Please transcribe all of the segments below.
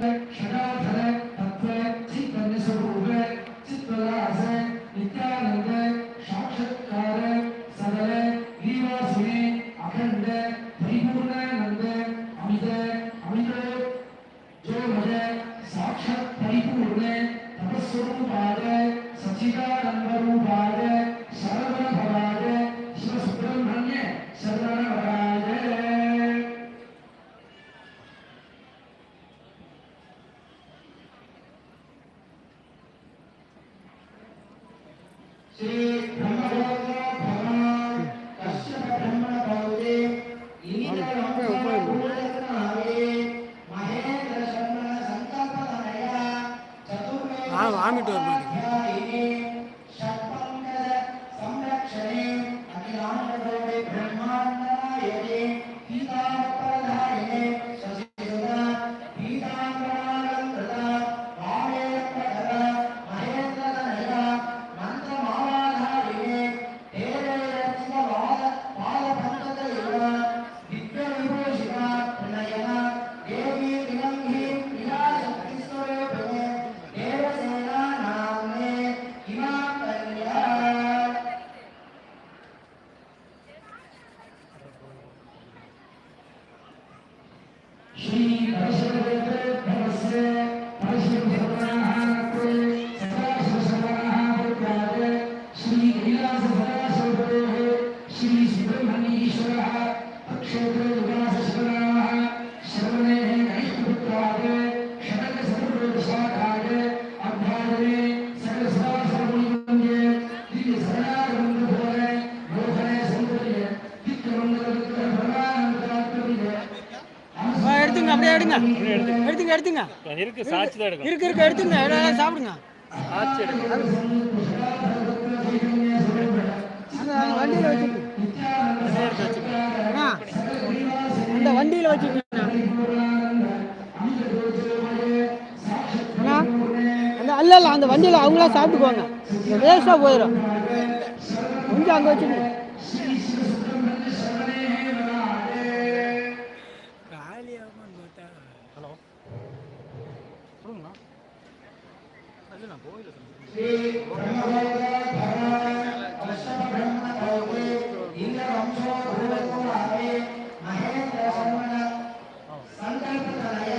那全 que எடுத்துங்க. இருக்கு சாட்சி தான் எடுக்கணும். இருக்கு இருக்கு எடுத்துங்க. எல்லாம் சாப்பிடுங்க. சாட்சி எடுக்கணும். வண்டியில் வச்சுக்கோங்க. அந்த வண்டியில் வச்சுக்கோங்க. அண்ணா அந்த அல்ல அந்த வண்டியில் அவங்களா சாப்பிட்டுக்குவாங்க. வேஸ்ட்டாக போயிடும் கொஞ்சம் அங்கே வச்சுக்கோங்க. శ్రీ బ్రహ్మహోత్ర వృషభ బ్రహ్మ కౌతి ఇంద్ర వంశో భూభూరావే మహేంద్ర శ్రవణ సంకల్పతలయ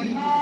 Thank you.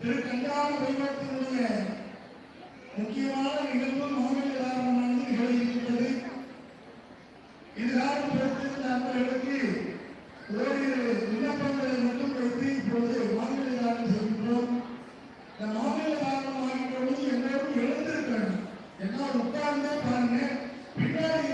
திரு கண்டான வைபவத்தினுடைய முக்கியமான நிகழ்வு மாநில காரணமானது நிகழ்ந்திருக்கிறது இது காரணப்படுத்தி நண்பர்களுக்கு ஓரிரு விண்ணப்பங்களை மட்டும் வைத்து இப்பொழுது மாநில காரணம் செய்கின்றோம் இந்த மாநில காரணம் ஆகின்ற பொழுது எல்லாரும் எழுந்திருக்கிறாங்க எல்லாரும் உட்கார்ந்தே பாருங்க. பின்னாடி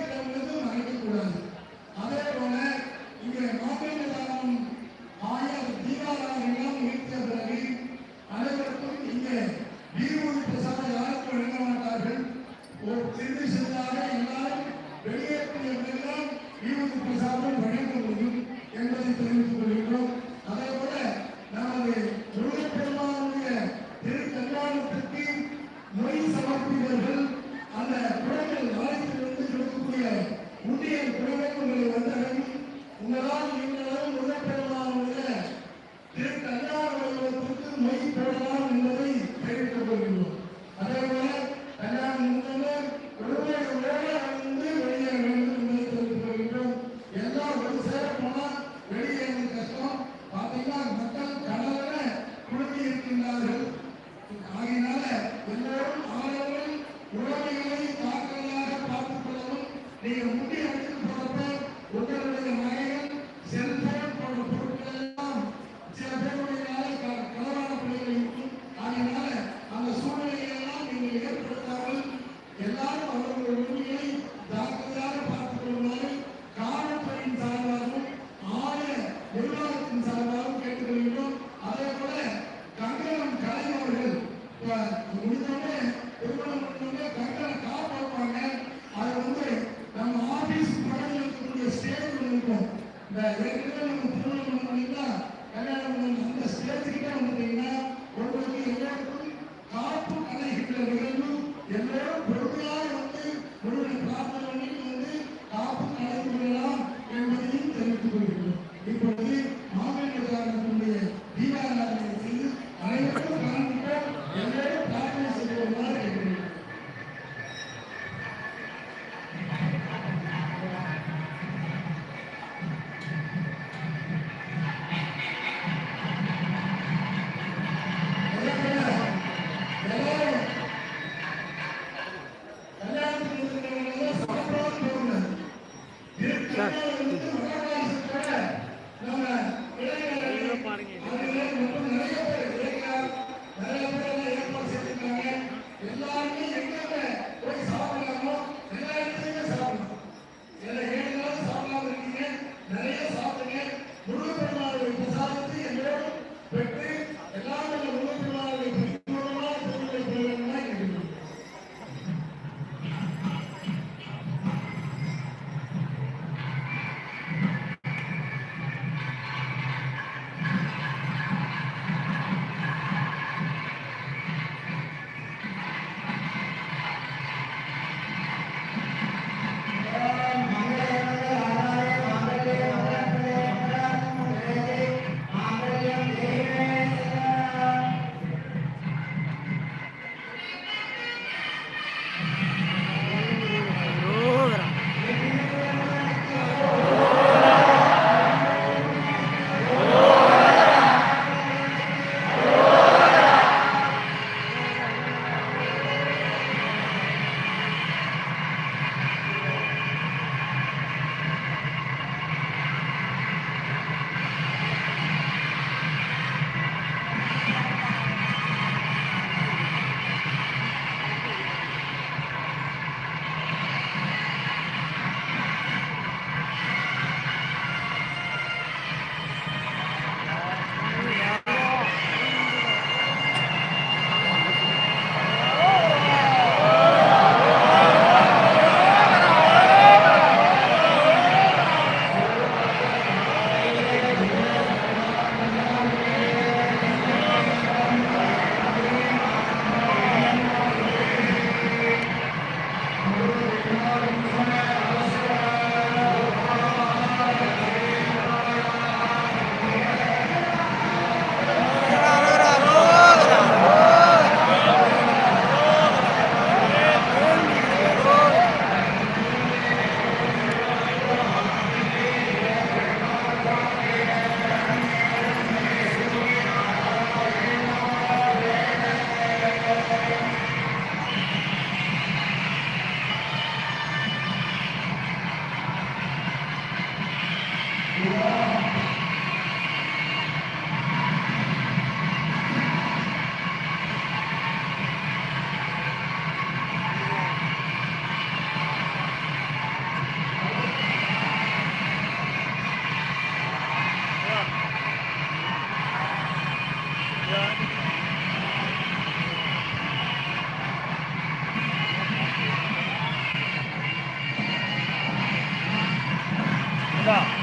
が、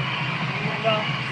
自分が。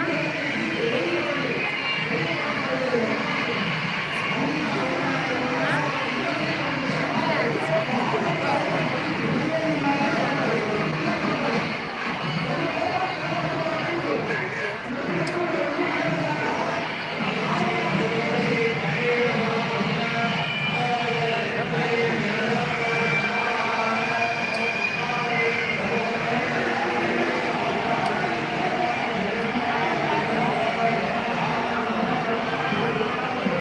Okay.